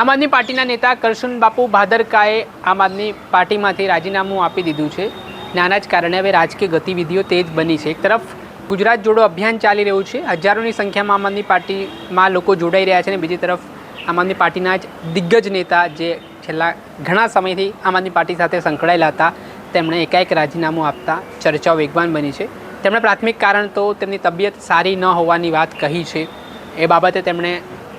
આમ આદમી પાર્ટીના નેતા કરશુન બાપુ ભાદરકાએ આમ આદમી પાર્ટીમાંથી રાજીનામું આપી દીધું છે અને આના જ કારણે હવે રાજકીય ગતિવિધિઓ તેજ બની છે. એક તરફ ગુજરાત જોડો અભિયાન ચાલી રહ્યું છે. હજારોની સંખ્યામાં આમ આદમી પાર્ટીમાં લોકો જોડાઈ રહ્યા છે અને બીજી તરફ આમ આદમી પાર્ટીના જ દિગ્ગજ નેતા જે છેલ્લા ઘણા સમયથી આમ આદમી પાર્ટી સાથે સંકળાયેલા હતા, તેમણે એકાએક રાજીનામું આપતા ચર્ચાઓ વેગવાન બની છે. તેમણે પ્રાથમિક કારણ તો તેમની તબિયત સારી ન હોવાની વાત કહી છે. એ બાબતે તેમણે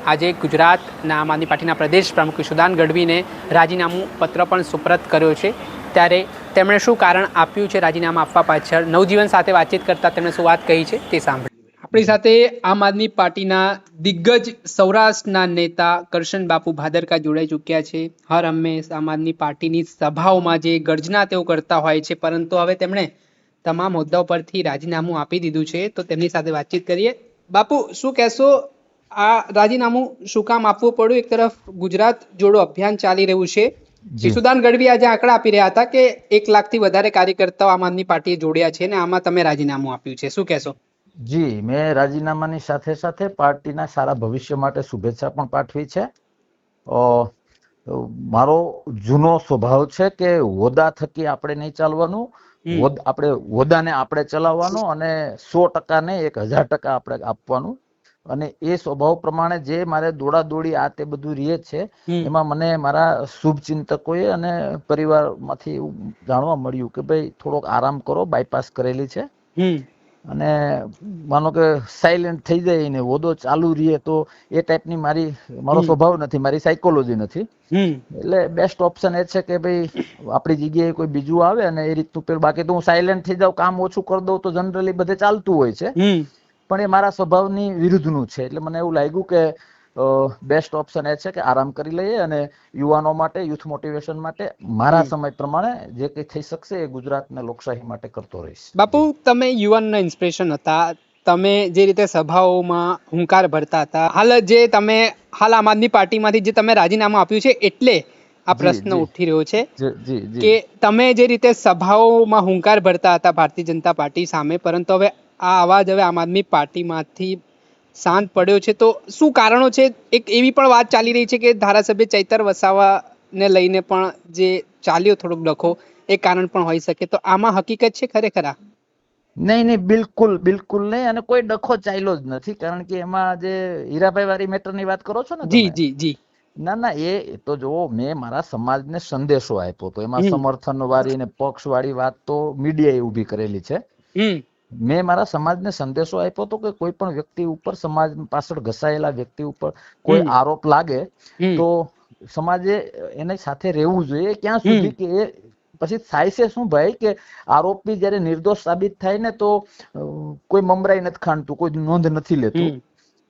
આજે ગુજરાતના આમ આદમી પાર્ટીના પ્રદેશ પ્રમુખ સુદાન ગઢવીને રાજીનામું પત્ર પણ સુપ્રત કર્યો છે. ત્યારે તેમણે શું કારણ આપ્યું છે રાજીનામા આપવા પાછળ? નવજીવન સાથે વાતચીત કરતાં તેમણે શું વાત કહી છે તે સાંભળી આપણી સાથે આમ આદમી પાર્ટીના દિગ્ગજ સૌરાષ્ટ્રના નેતા કરશન બાપુ ભાદરકા જોડાઈ ચૂક્યા છે. હર હંમેશ આમ આદમી પાર્ટીની સભાઓમાં જે ગર્જના તેઓ કરતા હોય છે, પરંતુ હવે તેમણે તમામ હોદ્દાઓ પરથી રાજીનામું આપી દીધું છે. તો તેમની સાથે વાતચીત કરીએ. બાપુ, શું કહેશો આ રાજીનામું શું કામ આપવું પડ્યું? એક તરફ ગુજરાત જોડો અભિયાન ચાલી રહ્યું છે. ઈસુદાન ગઢવી આજે આંકડા આપી રહ્યા હતા કે એક લાખથી વધારે કાર્યકર્તાઓ આમ આદમી પાર્ટીએ જોડ્યા છે ને આમાં તમે રાજીનામું આપ્યું છે. શું કહેશો? જી મેં રાજીનામાની સાથે સાથે પાર્ટીના સારા ભવિષ્ય માટે શુભેચ્છા પણ પાઠવી છે. મારો જૂનો સ્વભાવ છે કે હોદા થકી આપણે નહીં ચાલવાનું. આપણે હોદાને આપણે ચલાવવાનું અને સો ટકા ને એક હજાર ટકા આપણે આપવાનું. અને એ સ્વભાવ પ્રમાણે જે મારે દોડા દોડી આ તે બધું રહે છે. એમાં મને મારા શુભ ચિંતકોએ અને પરિવારમાંથી એવું જાણવા મળ્યું કે ભાઈ થોડોક આરામ કરો બાયપાસ કરેલી છે. અને માનો કે સાયલેન્ટ થઈ જાય ને હોદો ચાલુ રહે તો એ ટાઈપની મારી મારો સ્વભાવ નથી મારી સાયકોલોજી નથી. એટલે બેસ્ટ ઓપ્શન એ છે કે ભાઈ આપણી જગ્યાએ કોઈ બીજું આવે અને એ રીતનું પેલું બાકી તો હું સાયલેન્ટ થઈ જાઉં કામ ઓછું કરી દઉં તો જનરલી બધે ચાલતું હોય છે. પણ એ મારા સ્વભાવની વિરુદ્ધનું છે. એટલે મને એવું લાગ્યું કે બેસ્ટ ઓપ્શન એ છે કે આરામ કરી લઈએ અને યુવાનો માટે યુથ મોટિવેશન માટે મારા સમય પ્રમાણે જે કંઈ થઈ શકશે એ ગુજરાતને લોકશાહી માટે કરતો રહીશ. બાપુ તમે યુવાનના ઇન્સ્પિરેશન હતા. તમે જે રીતે સભાઓમાં હુંકાર ભરતા હતા. હાલ જે તમે હાલ આમ આદમી પાર્ટીમાંથી જે તમે રાજીનામું આપ્યું છે એટલે આ પ્રશ્ન ઉઠી રહ્યો છે કે તમે જે રીતે સભાઓમાં હુંકાર ભરતા હતા ભારતીય જનતા પાર્ટી સામે પરંતુ હવે આ અવાજ હવે આમ આદમી પાર્ટીમાંથી શાંત પડ્યો છે. તો શું કારણો છે? એક એવી પણ વાત ચાલી રહી છે કે ધારાસભ્ય ચૈતર વસાવાને લઈને પણ જે ચાલ્યો થોડોક ડખો એ કારણ પણ હોઈ શકે. તો આમાં હકીકત છે ખરેખર નહીં નહીં બિલકુલ બિલકુલ નહીં. અને કોઈ ડખો ચાલ્યો જ નથી. કારણ કે એમાં જે હીરાભાઈ વાળી મેટરની વાત કરો છો ને જી જી જી. ના ના એ તો જો મેં મારા સમાજને સંદેશો આપ્યો તો એમાં સમર્થન વાળી ને પક્ષ વાળી વાત તો મીડિયાએ ઊભી કરેલી છે. મેં મારા સમાજને સંદેશો આપ્યો હતો કે કોઈ પણ વ્યક્તિ ઉપર સમાજ પાછળ ઘસાયેલા વ્યક્તિ ઉપર કોઈ. આરોપ લાગે તો સમાજે એને સાથે રહેવું જોઈએ. ક્યાં સુધી કે એ પછી થાય છે શું ભાઈ કે આરોપી જયારે નિર્દોષ સાબિત થાય ને તો કોઈ મમરાઈ નથી ખાંડતું કોઈ નોંધ નથી લેતું.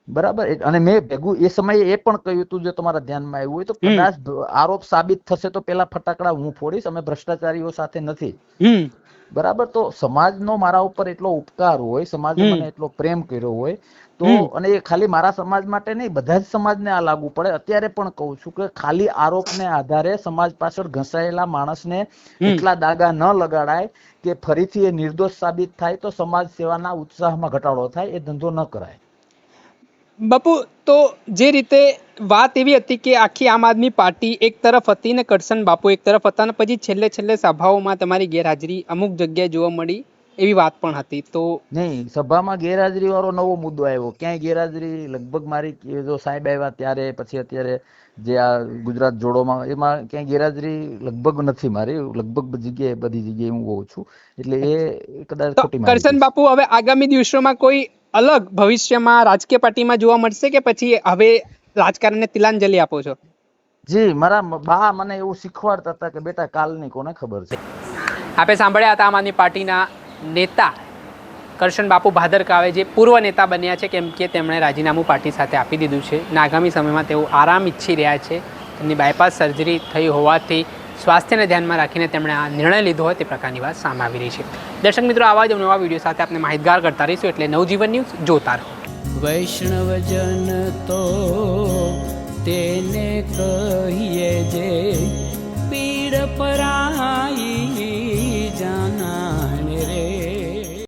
બરાબર? અને મેં ભેગું એ સમયે એ પણ કહ્યું હતું જો તમારા ધ્યાનમાં આવ્યું હોય તો. કદાચ આરોપ સાબિત થશે તો પેલા ફટાકડા હું ફોડીશ અમે ભ્રષ્ટાચારીઓ સાથે નથી. બરાબર? તો સમાજનો મારા ઉપર એટલો ઉપકાર હોય સમાજે મને એટલો પ્રેમ કર્યો હોય તો અને એ ખાલી મારા સમાજ માટે નહીં બધા જ સમાજને આ લાગુ પડે. અત્યારે પણ કહું છું કે ખાલી આરોપને આધારે સમાજ પાછળ ઘસાયેલા માણસને. એટલા દાગા ન લગાડાય કે ફરીથી એ નિર્દોષ સાબિત થાય તો સમાજ સેવાના ઉત્સાહમાં ઘટાડો થાય એ ધંધો ન કરાય. બાપુ તો જે રીતે વાત એવી હતી કે આખી આમ આદમી પાર્ટી એક તરફ હતી ને કરશન બાપુ એક તરફ હતા ને પછી છેલ્લે છેલ્લે સભાઓમાં તમારી ગેરહાજરી અમુક જગ્યાએ જોવા મળી એવી વાત પણ હતી. તો નહીં સભામાં ગેરહાજરી વાળો નવો મુદ્દો આવ્યો. ક્યાંય ગેરહાજરી? લગભગ મારી જો સાહેબ આવ્યા ત્યારે પછી અત્યારે જે આ ગુજરાત જોડોમાં એમાં ક્યાંય ગેરહાજરી લગભગ નથી મારી. લગભગ જગ્યાએ બધી જગ્યાએ હું હોઉં છું. એટલે એ કદાચ કરશન બાપુ હવે આગામી દિવસોમાં કોઈ અલગ ભવિષ્યમાં રાજકીય પાર્ટીમાં જોવા મળશે કે પછી હવે રાજકારણને તિલાંજલિ આપો છો? જી મારા બા મને એવું શીખવાડતા હતા કે બેટા કાલની કોને ખબર છે? આપે સાંભળ્યા હતા આમ આદમી પાર્ટીના નેતા કરશન બાપુ ભાદરકાવે જે પૂર્વ નેતા બન્યા છે કેમ કે તેમણે રાજીનામું પાર્ટી સાથે આપી દીધું છે. અને આગામી સમયમાં તેઓ આરામ ઈચ્છી રહ્યા છે. તેમની બાયપાસ સર્જરી થઈ હોવાથી સ્વાસ્થ્યને ધ્યાનમાં રાખીને તેમણે આ નિર્ણય લીધો હોય તે પ્રકારની વાત સામે આવી રહી છે. દર્શક મિત્રો, આવા જ નવા વીડિયો સાથે આપણે માહિતગાર કરતા રહીશું એટલે નવજીવન ન્યૂઝ જોતા રહો વૈષ્ણવજન તો તેને કહીએ જે પીડ પરાઈ